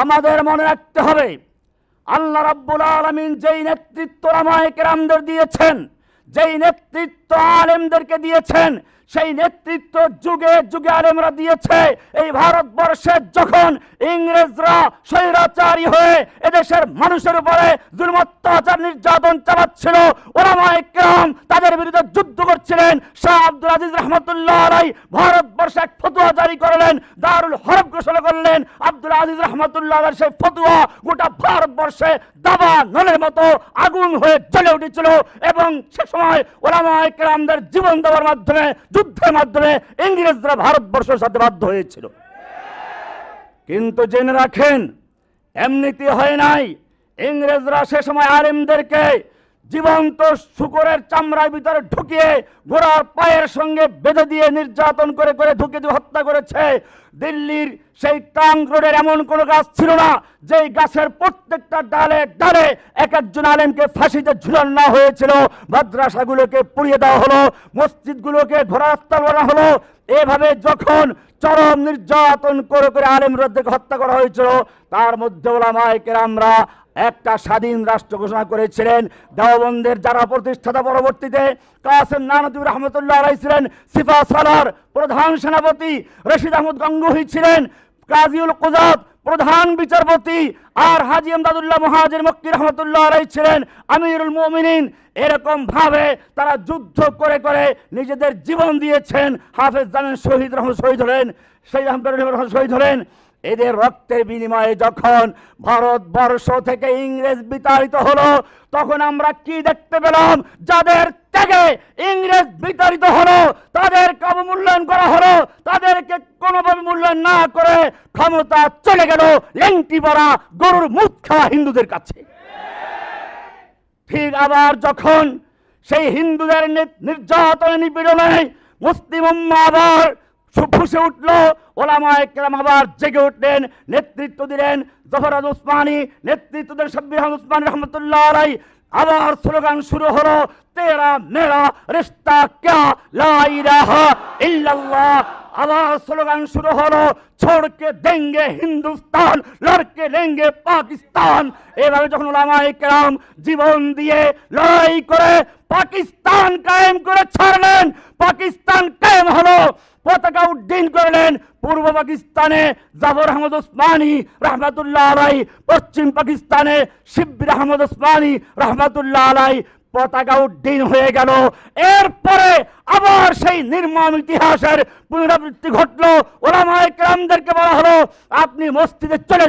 আমাদের মনে রাখতে হবে, আল্লাহ রাব্বুল আলামিন যেই নেতৃত্ব রামায় কেরামদের দিয়েছেন, যেই নেতৃত্ব আলেমদেরকে দিয়েছেন সেই নেতৃত্ব যুগে যুগে আলেমরা দিয়েছে। এই ভারতবর্ষে যখন ইংরেজরা স্বৈরাচারী হয়ে এদেশের মানুষের উপরে জুলুম, অত্যাচার, নির্যাতন চালাচ্ছিল ওলামায়ে কেরাম তাদের বিরুদ্ধে যুদ্ধ করছিলেন। শাহ আব্দুল আজিজ রহমতুল্লাহ আলাই ভারতবর্ষে এক ফতুয়া জারি করলেন, দারুল হরফ ঘোষণা করলেন। আব্দুল আজিজ রহমতুল্লাহ আলাই সেই ফতুয়া গোটা ভারতবর্ষে দাবা নলের মতো আগুন হয়ে জ্বলে উঠেছিল এবং সে সময় ওলামায়ে কেরামদের জীবন দেওয়ার মাধ্যমে যুদ্ধের মাধ্যমে ইংরেজরা ভারতবর্ষের সাথে বাধ্য হয়েছিল। কিন্তু জেনে রাখেন, এমনিতে হয় নাই। ইংরেজরা সে সময় আলেমদেরকে জীবন্ত শুকরের চামড়ার ভিতরে ঢুকিয়ে ঘোড়ার পায়ের সঙ্গে বেঁধে দিয়ে নির্যাতন করে করে ঢুকে দিয়ে হত্যা করেছে। দিল্লির সেই ট্রাঙ্ক রোডের এমন কোনো গাছ ছিল না, যেই গাছের প্রত্যেকটা ডালে ডালে এক একজন আলেমকে ফাঁসিতে ঝুলানো না হয়েছিল। মাদ্রাসাগুলোকে পুড়িয়ে দেওয়া হলো, মসজিদগুলোকে ঘোরাস্তাল করা হলো। এভাবে যখন চরম নির্যাতন করে করে আলেমরাদেরকে হত্যা করা হয়েছিল, তার মধ্যে ওলামায় কেরামরা একটা স্বাধীন রাষ্ট্র ঘোষণা করেছিলেন। দেওবন্দের যারা প্রতিষ্ঠাতা পরবর্তীতে কাসেম নানতুব রহমতুল্লাহ আলাই ছিলেন, সিফা সালার প্রধান সেনাপতি, রশিদ আহমদ গঙ্গুহি ছিলেন, কাজিউল কুজাত প্রধান বিচারপতি, আর হাজি আমদাদুল্লাহ মহাজির মক্কি রহমতুল্লাহ আলাই ছিলেন, আমিরুল মুমিনিন। এরকম ভাবে তারা যুদ্ধ করে করে নিজেদের জীবন দিয়েছেন। হাফেজ জানেন শহীদ রহমান শহীদ হলেন সেই আহমদ শহীদ হলেন। এদের রক্তের বিনিময়ে যখন ভারতবর্ষ থেকে ইংরেজ বিতাড়িত হলো, তখন আমরা কি দেখতে পেলাম? যাদের ত্যাগে ইংরেজ বিতাড়িত হলো, তাদেরকে অবমূল্যায়ন করা হলো, তাদেরকে কোনোভাবে মূল্যায়ন না করে ক্ষমতা চলে গেল লেংটি পরা গরুর মুখ খাওয়া হিন্দুদের কাছে। ঠিক আবার যখন সেই হিন্দুদের নির্যাতনে নিপীড়নে মুসলিম আবার ফুসে উঠল, ওলামায় কেরাম আবার জেগে উঠলেন, নেতৃত্ব দিলেন জফরাজ উসমানী, নেতৃত্ব দিলেন সাব্বির আহমদ উসমানী রহমতুল্লাহ আলাই আবার স্লোগান শুরু হলো, তেরা মেরা রিস্তা ক্যা লা ইল্লাল্লাহ। আবার স্লোগান শুরু হলো, ছোড়কে দেঙ্গে হিন্দুস্তান, লড়কে লেঙ্গে পাকিস্তান। এভাবে যখন ওলামায়ে কেরাম জীবন দিয়ে লড়াই করে পাকিস্তান কায়েম করে ছাড়লেন, পাকিস্তান কায়েম হলো। পতাকা উড্ডীন করলেন পূর্ব পাকিস্তানে জাফর আহমদ ওসমানী রহমাতুল্লাহ আলাই পশ্চিম পাকিস্তানে শিবির আহমদ ওসমানী রহমাতুল্লাহ আলাই পতাকা উড্ডীন হয়ে গেল। এরপরে আবার সেই নির্মম ইতিহাসের পুনরাবৃত্তি ঘটলো। ওলামায় ক্রামদেরকে বলা হলো, আপনি মসজিদে চলে